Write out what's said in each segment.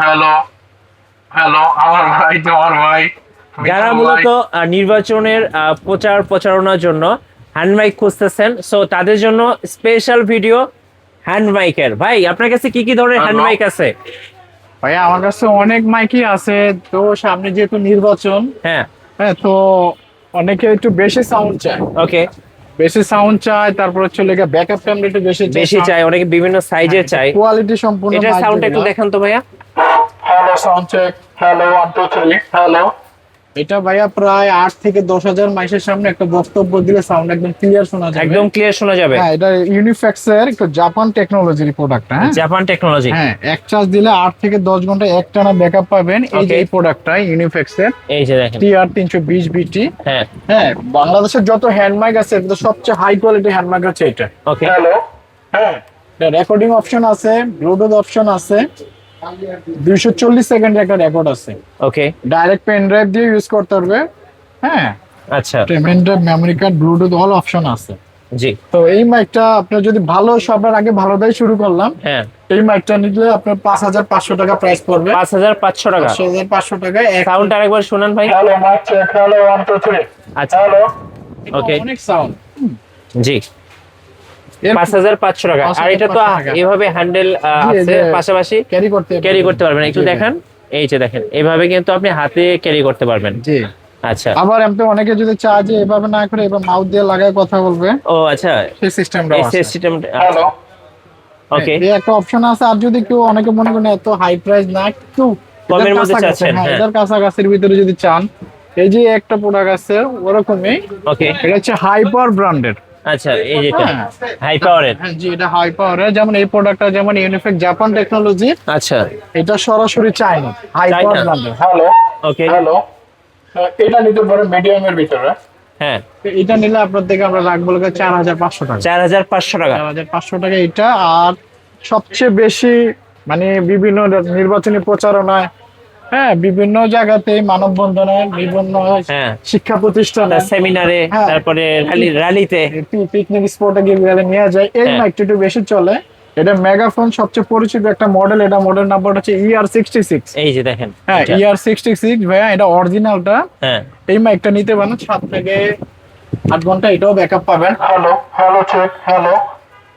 Hello hello আমার ভাই তোমার ভাই। যারা মূলত নির্বাচনের আহ, প্রচার প্রচারণার জন্য হ্যান্ড মাইক খুঁজতেছেন সো তাদের জন্য স্পেশাল ভিডিও হ্যান্ড মাইকের ভাই আপনার কাছে কি কি ধরনের হ্যান্ড মাইক আছে? ভাইয়া আমার কাছে অনেক মাইকই আছে। তো সামনে যেহেতু নির্বাচন হ্যাঁ। হ্যাঁ তো অনেকে একটু বেশি সাউন্ড চায়। ওকে বেশি সাউন্ড চায় তারপর হচ্ছে লেগে ব্যাকআপ ক্যামেরা একটু বেশি বেশি চায় অনেকে বিভিন্ন সাইজের চায়। কোয়ালিটি সম্পূর্ণ এটা mic সাউন্ড একটু। দেখান তো ভাইয়া। Sound check hello one two three hello এটা ভাইয়া প্রায় আট থেকে দশ হাজার মাইসের সামনে একটা বক্তব্য দিলে সাউন্ড একদম ক্লিয়ার শোনা যাবে। একদম ক্লিয়ার শোনা যাবে। হ্যাঁ এটা ইউনিফ্যাক্স এর একটু জাপান টেকনোলজির প্রোডাক্ট হ্যাঁ? জাপান টেকনোলজি হ্যাঁ এক চার্জ দিলে আট থেকে দশ ঘণ্টা একটানা ব্যাকআপ পাবেন। এই যে এই প্রোডাক্টটা ইউনিফ্যাক্স এর এই যে দেখেন। টিআর তিনশো বিশ বিটি হ্যাঁ। হ্যাঁ বাংলাদেশের যত হ্যান্ড মাইক আছে মধ্যে সবচেয়ে হাই কোয়ালিটি হ্যান্ড মাইক হচ্ছে এটা। ওকে হ্যালো হ্যাঁ রেকর্ডিং অপশন আছে ব্লুটুথ অপশন আছে। দুইশো চল্লিশ সেকেন্ডের একটা রেকর্ড আছে। ওকে ডাইরেক্ট পেন ড্রাইভ দিয়ে ইউজ করতে পারবে হ্যাঁ? আচ্ছা। Pen drive memory card bluetooth all option আছে। জি। তো এই মাইকটা আপনার যদি ভালো সবার আগে ভালো দিয়ে শুরু করলাম। হ্যাঁ। এই মাইকটা নিলে আপনার পাঁচ হাজার পাঁচশো টাকা প্রাইস পড়বে। পাঁচ হাজার পাঁচশো টাকা। পাঁচ হাজার পাঁচশো টাকা এক সাউন্ড আরেকবার শোনান ভাই। Hello mike check hello one two three আচ্ছা। হ্যালো। ওকে অনেক সাউন্ড জি। পাঁচ হাজার পাঁচশো টাকা। আর এটা তো এভাবে হ্যান্ডেল আছে পাশাপাশি ক্যারি করতে ক্যারি করতে পারবেন। একটু দেখান এই যে দেখেন এইভাবে কিন্তু আপনি হাতে ক্যারি করতে পারবেন। জি। আচ্ছা। আবার এমনি অনেকে যদি চায় যে এভাবে না করে এবার মাউথ দিয়ে লাগায় কথা বলবে ও আচ্ছা। সেই সিস্টেমটা আছে। সিস্টেম হ্যালো ওকে এই একটা অপশন আছে আর যদি কেউ অনেকে মনে করেন এত হাই প্রাইস না একটু কমের মধ্যে কাছাকাছি, চাচ্ছেন, হ্যাঁ হ্যাঁ। এটার কাছাকাছির ভিতরে যদি চান এই যে একটা প্রোডাক্ট আছে ওরকমই। ওকে এটা হচ্ছে হাইপার পাওয়ার ব্র্যান্ডের আচ্ছা এই যেটা। হাই পাওয়ারের জি এটা হাই পাওয়ারের যেমন এই প্রোডাক্টটা যেমন ইউনিফেক জাপান টেকনোলজি আচ্ছা। এটা সরাসরি চায়না হাই পাওয়ার ব্র্যান্ডের হ্যালো ওকে হ্যালো এটা নিতে পারে মিডিয়ামের ভিতরে। হ্যাঁ। এটা নিলে আপনার থেকে আমরা রাখব চার হাজার পাঁচশো টাকা। চার হাজার পাঁচশো টাকা। চার হাজার পাঁচশো টাকা এটা। আর সবচেয়ে বেশি মানে বিভিন্ন নির্বাচনী প্রচারণায় হ্যাঁ বিভিন্ন জায়গাতে মানববন্ধনে বিভিন্ন হ্যাঁ। শিক্ষা প্রতিষ্ঠানে সেমিনারে হ্যাঁ। তারপরে র্যালি র্যালিতে পিকনিক স্পটে গিয়ে গেলে নিয়ে যায়। এই হ্যাঁ। মাইকটা একটু বেশি চলে। এটা মেগাফোন সবচেয়ে পরিচিত একটা মডেল এটা মডেল নাম্বার হচ্ছে ইআর সিক্সটি সিক্স এই যে দেখেন হ্যাঁ। ইআর সিক্সটি সিক্স ভাইয়া এটা অরিজিনালটা হ্যাঁ। এই মাইকটা নিতে পারেন সাত থেকে আট ঘণ্টা এটাও ব্যাকআপ পাবেন। হ্যালো হ্যালো চেক হ্যালো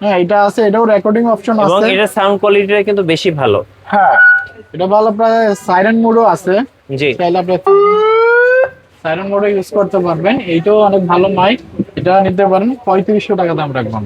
হ্যাঁ এটা আছে এটাও রেকর্ডিং অপশন এবং আছে। এটা সাউন্ড কোয়ালিটিটা কিন্তু বেশি ভালো। হ্যাঁ। এটা ভালো প্রায় সাইরেন মোডও আছে। জি। চাইলে আপনি সাইরেন মোডও ইউজ করতে পারবেন। এইটাও অনেক ভালো মাইক এটা নিতে পারেন পঁয়ত্রিশশো টাকা দাম রাখবেন।